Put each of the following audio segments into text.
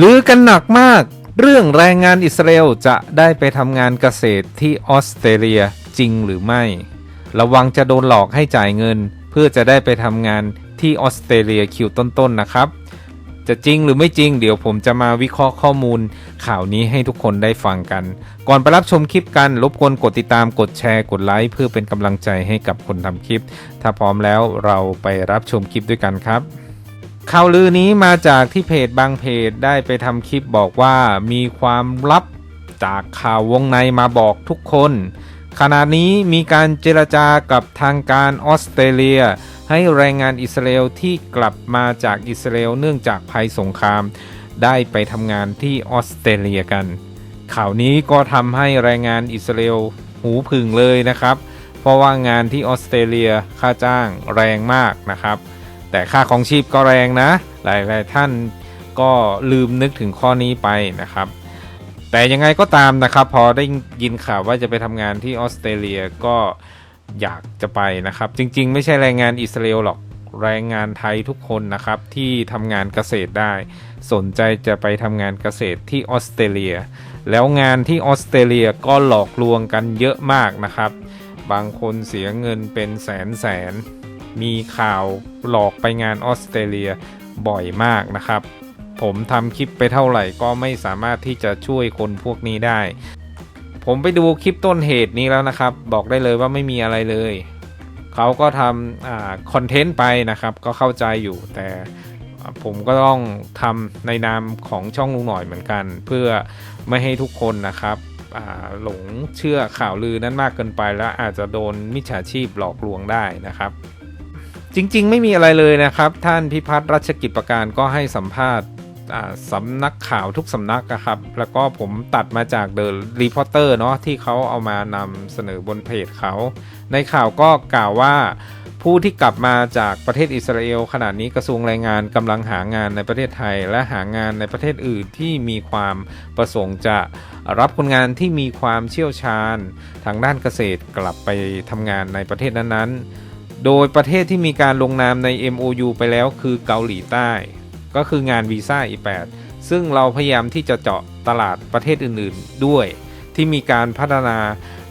ลือกันหนักมาก เรื่องแรงงานอิสราเอลจะได้ไปทำงานเกษตรที่ออสเตรเลียจริงหรือไม่ ระวังจะโดนหลอกให้จ่ายเงิน เพื่อจะได้ไปทำงานที่ออสเตรเลียคิวต้นๆนะครับ จะจริงหรือไม่จริง เดี๋ยวผมจะมาวิเคราะห์ข้อมูล ข่าวนี้ให้ทุกคนได้ฟังกัน ก่อนไปรับชมคลิปกันรบกวนกดติดตามกดแชร์กดไลค์เพื่อเป็นกำลังใจให้กับคนทำคลิป ถ้าพร้อมแล้วเราไปรับชมคลิปด้วยกันครับ ข่าวลือนี้มาจากที่เพจบางเพจได้ไปทำคลิปบอกว่ามีความลับจากข่าววงในมาบอกทุกคน ขณะนี้มีการเจรจากับทางการออสเตรเลีย ให้แรงงานอิสราเอลที่กลับมาจากอิสราเอลเนื่องจากภัยสงคราม ได้ไปทำงานที่ออสเตรเลียกัน ข่าวนี้ก็ทำให้แรงงานอิสราเอลหูผึ่งเลยนะครับ เพราะว่างานที่ออสเตรเลียค่าจ้างแรงมากนะครับ แต่ค่าของชีพก็แรงนะ หลายๆท่านก็ลืมนึกถึงข้อนี้ไปนะครับ แต่ยังไงก็ตามนะครับ พอได้ยินข่าวว่าจะไปทำงานที่ออสเตรเลียก็อยากจะไปนะครับ จริงๆ ไม่ใช่แรงงานอิสราเอลหรอกแรงงานไทยทุกคนนะครับ ที่ทำงานเกษตรได้ สนใจจะไปทำงานเกษตรที่ออสเตรเลีย แล้วงานที่ออสเตรเลียก็หลอกลวงกันเยอะมากนะครับ บางคนเสียเงินเป็นแสนแสน มีข่าวหลอกไปงานออสเตรเลียบ่อยมากนะครับ ผมทำคลิปไปเท่าไหร่ก็ไม่สามารถที่จะช่วยคนพวกนี้ได้ ผมไปดูคลิปต้นเหตุนี้แล้วนะครับ บอกได้เลยว่าไม่มีอะไรเลย เขาก็ทำคอนเทนต์ไปนะครับ ก็เข้าใจอยู่แต่ผมก็ต้องทำในนามของช่องลุงหน่อยเหมือนกัน เพื่อไม่ให้ทุกคนนะครับหลงเชื่อข่าวลือนั้นมากเกินไปแล้วอาจจะโดนมิจฉาชีพหลอกลวงได้นะครับ จริง ๆ ไม่มีอะไรเลยนะครับ ท่านพิพัฒน์รัชกิจประการก็ให้สัมภาษณ์สำนักข่าวทุกสำนักนะครับ แล้วก็ผมตัดมาจากเดอะรีพอร์เตอร์เนาะที่เขาเอามานำเสนอบนเพจเขา ในข่าวก็กล่าวว่าผู้ที่กลับมาจากประเทศอิสราเอลขณะนี้กระทรวงแรงงานกำลังหางานในประเทศไทย และหางานในประเทศอื่นที่มีความประสงค์จะรับคนงานที่มีความเชี่ยวชาญ ทางด้านเกษตรกลับไปทำงานในประเทศนั้นๆ โดยประเทศที่มีการลงนามใน MOU ไปแล้วคือเกาหลีใต้ ก็คืองานวีซ่า E8 ซึ่งเราพยายามที่จะเจาะตลาดประเทศอื่นๆด้วย ที่มีการพัฒนา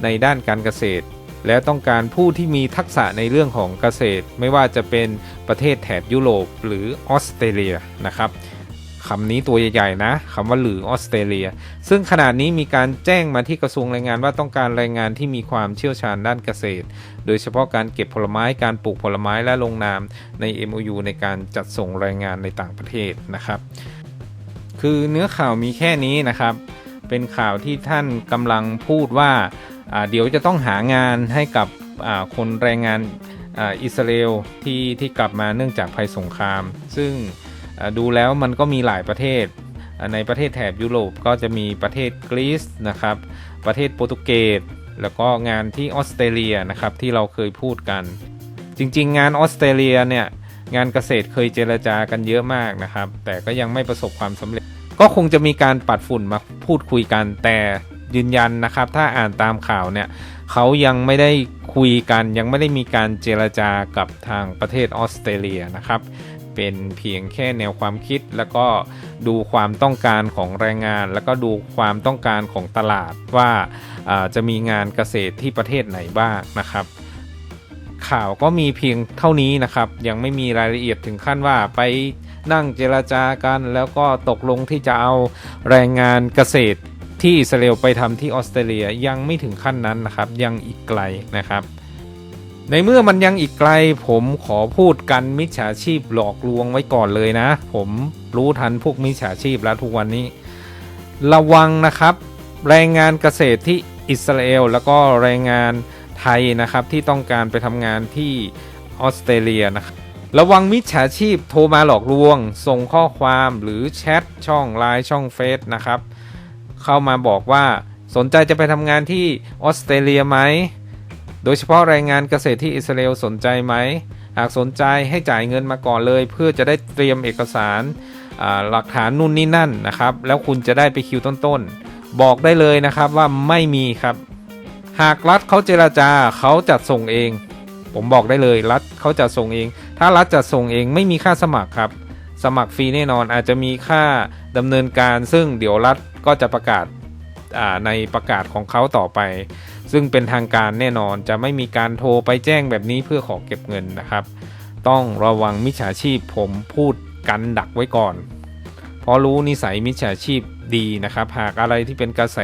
ในด้านการเกษตร และต้องการผู้ที่มีทักษะในเรื่องของเกษตร ไม่ว่าจะเป็นประเทศแถบยุโรปหรือออสเตรเลียนะครับ คำนี้ตัวใหญ่ๆนะคำว่าหรือออสเตรเลีย ซึ่งขณะนี้มีการแจ้งมาที่กระทรวงแรงงานว่าต้องการแรงงานที่มีความเชี่ยวชาญด้านเกษตร โดยเฉพาะการเก็บผลไม้การปลูกผลไม้และลงนามใน MOU ในการจัดส่งแรงงานในต่างประเทศนะครับ คือเนื้อข่าวมีแค่นี้นะครับ เป็นข่าวที่ท่านกำลังพูดว่าเดี๋ยวจะต้องหางานให้กับคนแรงงานอิสราเอลที่ที่กลับมาเนื่องจากภัยสงคราม ซึ่ง ดูแล้วมันก็มีหลายประเทศ ในประเทศแถบยุโรปก็จะมีประเทศกรีซนะครับ ประเทศโปรตุเกส แล้วก็งานที่ออสเตรเลียนะครับที่เราเคยพูดกัน จริงๆ งานออสเตรเลียเนี่ยงานเกษตรเคยเจรจากันเยอะมากนะครับ แต่ก็ยังไม่ประสบความสำเร็จ ก็คงจะมีการปัดฝุ่นมาพูดคุยกัน แต่ยืนยันนะครับ ถ้าอ่านตามข่าวเนี่ยเขายังไม่ได้คุยกัน ยังไม่ได้มีการเจรจากับทางประเทศออสเตรเลียนะครับ เป็นเพียงแค่แนวความคิด แล้วก็ดูความต้องการของแรงงาน แล้วก็ดูความต้องการของตลาดว่าจะมีงานเกษตรที่ประเทศไหนบ้างนะครับ ข่าวก็มีเพียงเท่านี้นะครับ ยังไม่มีรายละเอียดถึงขั้นว่าไปนั่งเจรจากันแล้วก็ตกลงที่จะเอาแรงงานเกษตรที่อิสราเอลไปทำที่ออสเตรเลียยังไม่ถึงขั้นนั้นนะครับ ยังอีกไกลนะครับ ในเมื่อมันยังอีกไกลผมขอพูดกันมิจฉาชีพหลอกลวงไว้ก่อนเลยนะ ผมรู้ทันพวกมิจฉาชีพแล้วทุกวันนี้ ระวังนะครับ แรงงานเกษตรที่อิสราเอลแล้วก็แรงงานไทยนะครับที่ต้องการไปทำงานที่ออสเตรเลียนะครับระวังมิจฉาชีพโทรมาหลอกลวง ส่งข้อความหรือแชทช่องไลน์ช่องเฟซนะครับ เข้ามาบอกว่าสนใจจะไปทำงานที่ออสเตรเลียไหม โดยเฉพาะแรงงานเกษตรที่อิสราเอลสนใจไหม หากสนใจให้จ่ายเงินมาก่อนเลย เพื่อจะได้เตรียมเอกสารหลักฐานนู่นนี่นั่นนะครับ แล้วคุณจะได้ไปคิวต้นๆ บอกได้เลยนะครับว่าไม่มีครับ หากรัฐเขาเจราจาเขาจัดส่งเอง ผมบอกได้เลยรัฐเขาจะส่งเอง ถ้ารัฐจัดส่งเองไม่มีค่าสมัครครับ สมัครฟรีแน่นอนอาจจะมีค่าดำเนินการ ซึ่งเดี๋ยวรัฐก็จะประกาศในประกาศของเขาต่อไป ซึ่งเป็นทางการแน่นอนจะไม่มีการโทรไปแจ้งแบบนี้เพื่อขอเก็บเงินนะครับ ต้องระวังมิจฉาชีพผมพูดกันดักไว้ก่อน เพราะรู้นิสัยมิจฉาชีพดีนะครับ หากอะไรที่เป็นกระแส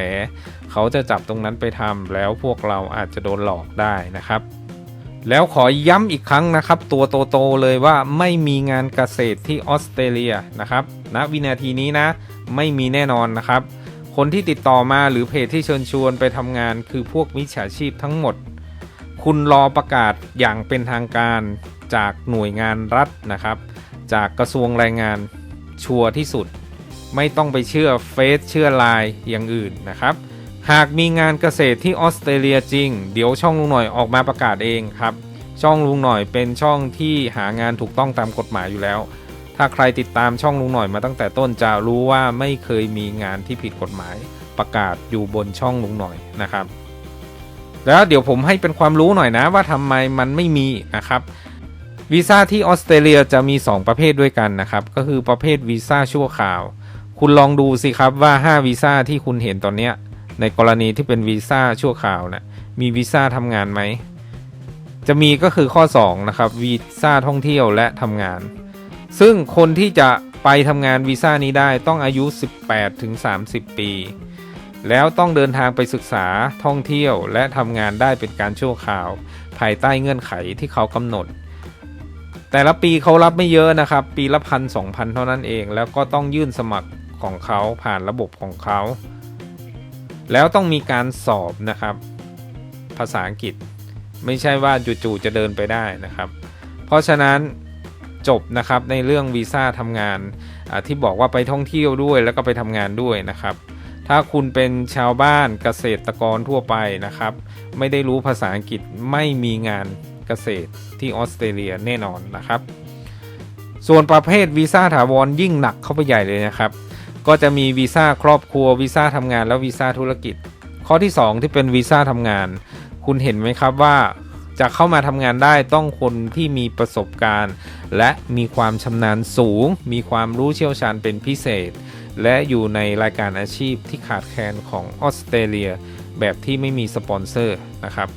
เขาจะจับตรงนั้นไปทำแล้วพวกเราอาจจะโดนหลอกได้นะครับ แล้วขอย้ำอีกครั้งนะครับ ตัวโตๆเลยว่าไม่มีงานเกษตรที่ออสเตรเลียนะครับณนะวินาทีนี้นะ ไม่มีแน่นอนนะครับ คนที่ติดต่อมาหรือเพจที่เชิญชวนไปทำงานคือพวกมิจฉาชีพทั้งหมด คุณรอประกาศอย่างเป็นทางการจากหน่วยงานรัฐนะครับ จากกระทรวงแรงงานชัวร์ที่สุด ไม่ต้องไปเชื่อเฟซเชื่อไลน์อย่างอื่นนะครับ หากมีงานเกษตรที่ออสเตรเลียจริง เดี๋ยวช่องลุงหน่อยออกมาประกาศเองครับ ช่องลุงหน่อยเป็นช่องที่หางานถูกต้องตามกฎหมายอยู่แล้ว ถ้าใครติดตามช่องลุงหน่อยมาตั้งแต่ต้นจะรู้ว่าไม่เคยมีงานที่ผิดกฎหมายประกาศอยู่บนช่องลุงหน่อยนะครับ แล้วเดี๋ยวผมให้เป็นความรู้หน่อยนะว่าทำไมมันไม่มีนะครับวีซ่าที่ออสเตรเลียจะมี 2 ประเภทด้วยกันนะครับ ก็คือประเภทวีซ่าชั่วคราว คุณลองดูสิครับว่า 5 วีซ่าที่คุณเห็นตอนเนี้ยในกรณีที่เป็นวีซ่าชั่วคราวนะมีวีซ่าทำงานไหม จะมีก็คือข้อ 2 นะครับวีซ่าท่องเที่ยวและทำงาน ซึ่งคนที่จะไปทำงานวีซ่านี้ได้ต้องอายุ 18ถึง30 ปี แล้วต้องเดินทางไปศึกษาท่องเที่ยวและทำงานได้เป็นการชั่วคราว ภายใต้เงื่อนไขที่เขากำหนด แต่ละปีเขารับไม่เยอะนะครับ ปีละพันสองพันเท่านั้นเอง แล้วก็ต้องยื่นสมัครของเขาผ่านระบบของเขา แล้วต้องมีการสอบนะครับ ภาษาอังกฤษ ไม่ใช่ว่าจู่ๆจะเดินไปได้นะครับ เพราะฉะนั้น จบนะครับในเรื่องวีซ่าทำงานที่บอกว่าไปท่องเที่ยวด้วยแล้วก็ไปทำงานด้วยนะครับถ้าคุณเป็นชาวบ้านเกษตรกรทั่วไปนะครับ ไม่ได้รู้ภาษาอังกฤษไม่มีงานเกษตรที่ออสเตรเลียแน่นอนนะครับ ส่วนประเภทวีซ่าถาวรยิ่งหนักเข้าไปใหญ่เลยนะครับ ก็จะมีวีซ่าครอบครัววีซ่าทำงานแล้ววีซ่าธุรกิจ ข้อที่ 2 ที่เป็นวีซ่าทำงาน คุณเห็นไหมครับว่า จะเข้ามาทำงานได้ต้องคนที่มีประสบการณ์ และมีความชำนาญสูง มีความรู้เชี่ยวชาญเป็นพิเศษ และอยู่ในรายการอาชีพที่ขาดแคลนของออสเตรเลีย แบบที่ไม่มีสปอนเซอร์นะครับ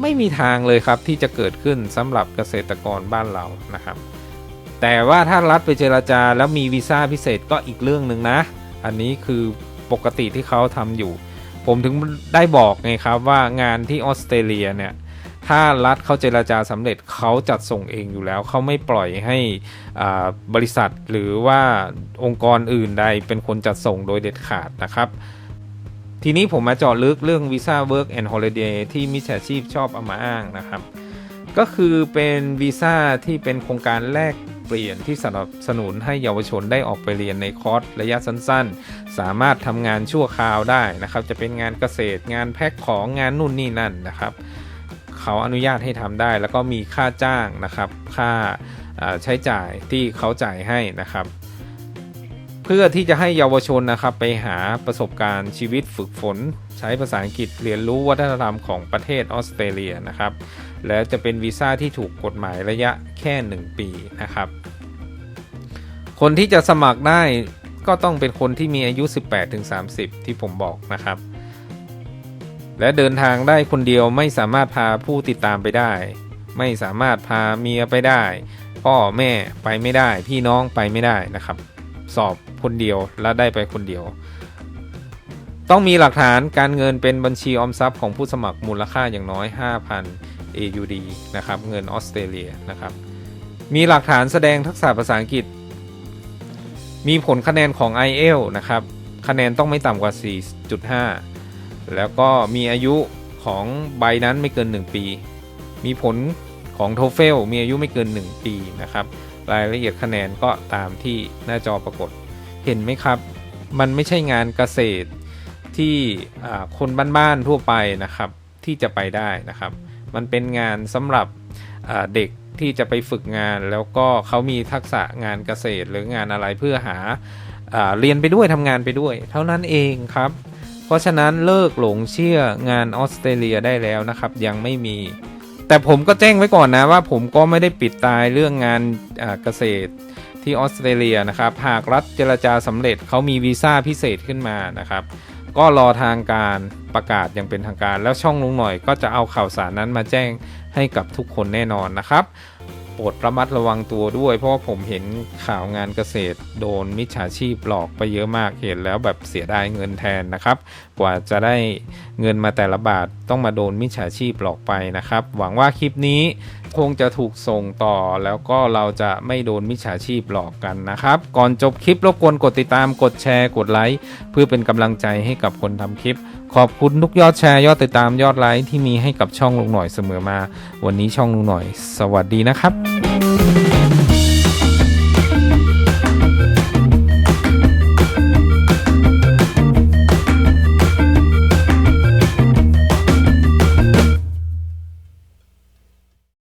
ไม่มีทางเลยครับที่จะเกิดขึ้นสำหรับเกษตรกรบ้านเรานะครับ แต่ว่าถ้ารัฐไปเจราจาแล้วมีวีซ่าพิเศษก็อีกเรื่องหนึ่งนะ อันนี้คือปกติที่เขาทำอยู่ ผมถึงได้บอกไงครับว่างานที่ออสเตรเลียเนี่ย ถ้ารัฐเขาเจราจาสำเร็จเขาจัดส่งเองอยู่แล้ว เขาไม่ปล่อยให้บริษัทหรือว่าองค์กรอื่นใดเป็นคนจัดส่งโดยเด็ดขาดนะครับทีนี้ผมมาเจาะลึกเรื่องวีซ่า Work and Holiday ที่มิจฉาชีพชอบเอามาอ้างนะครับ ก็คือเป็นวีซ่าที่เป็นโครงการแลกเปลี่ยนที่สนับสนุนให้เยาวชนได้ออกไปเรียนในคอร์สระยะสั้นๆ สามารถทำงานชั่วคราวได้นะครับ จะเป็นงานเกษตรงานแพ็คของงานนู่นนี่นั่นนะครับ เขาอนุญาตให้ทำได้ แล้วก็มีค่าจ้างนะครับค่าอ่าใช้จ่ายที่เขาจ่ายให้นะครับ เพื่อที่จะให้เยาวชนนะครับไปหาประสบการณ์ชีวิตฝึกฝน ใช้ภาษาอังกฤษเรียนรู้วัฒนธรรมของประเทศออสเตรเลียนะครับ และจะเป็นวีซ่าที่ถูกกฎหมายระยะแค่ 1 ปีนะครับ คนที่จะสมัครได้ก็ต้องเป็นคนที่มีอายุ 18-30 ที่ผมบอกนะครับ และเดินทางได้คนเดียวไม่สามารถพาผู้ติดตามไปได้ ไม่สามารถพาเมียไปได้ พ่อแม่ไปไม่ได้ พี่น้องไปไม่ได้นะครับ สอบคนเดียวและได้ไปคนเดียว ต้องมีหลักฐานการเงินเป็นบัญชีออมทรัพย์ของผู้สมัครมูลค่าอย่างน้อย 5,000 AUD นะครับเงินออสเตรเลียนะครับ มีหลักฐานแสดงทักษะภาษาอังกฤษ มีผลคะแนนของ IEL นะครับคะแนนต้องไม่ต่ำกว่า 4.5 แล้วก็มีอายุของใบนั้นไม่เกิน 1 ปี มีผลของ TOEFL มีอายุไม่เกิน 1 ปีนะครับ รายละเอียดคะแนนก็ตามที่หน้าจอปรากฏ เห็นไหมครับ มันไม่ใช่งานเกษตรที่คนบ้านๆทั่วไปนะครับที่จะไปได้นะครับ มันเป็นงานสำหรับเด็กที่จะไปฝึกงานแล้วก็เขามีทักษะงานเกษตรหรืองานอะไรเพื่อหาอ่าเรียนไปด้วยทำงานไปด้วย เท่านั้นเองครับ เพราะฉะนั้นเลิกหลงเชื่องานออสเตรเลียได้แล้วนะครับ ยังไม่มี แต่ผมก็แจ้งไว้ก่อนนะว่าผมก็ไม่ได้ปิดตายเรื่องงานเกษตรที่ออสเตรเลียนะครับ หากรัฐเจรจาสำเร็จเขามีวีซ่าพิเศษขึ้นมานะครับ ก็รอทางการประกาศอย่างเป็นทางการ แล้วช่องลุงหน่อยก็จะเอาข่าวสารนั้นมาแจ้งให้กับทุกคนแน่นอนนะครับ ปรดระมัดระวังตัวด้วย เพราะว่าผมเห็นข่าวงานเกษตร โดนมิจฉาชีพหลอกไปเยอะมากเห็นแล้วแบบเสียดายเงินแทนนะครับ กว่าจะได้เงินมาแต่ละบาทต้องมาโดนมิจฉาชีพหลอกไปนะครับ หวังว่าคลิปนี้ คงจะถูกส่งต่อ แล้วก็เราจะไม่โดนมิจฉาชีพหลอกกันนะครับ ก่อนจบคลิปรบกวนกดติดตามกดแชร์กดไลค์เพื่อเป็นกำลังใจให้กับคนทำคลิป ขอบคุณทุกยอดแชร์ยอดติดตามยอดไลค์ที่มีให้กับช่องลุงหน่อยเสมอมา วันนี้ช่องลุงหน่อย สวัสดีนะครับ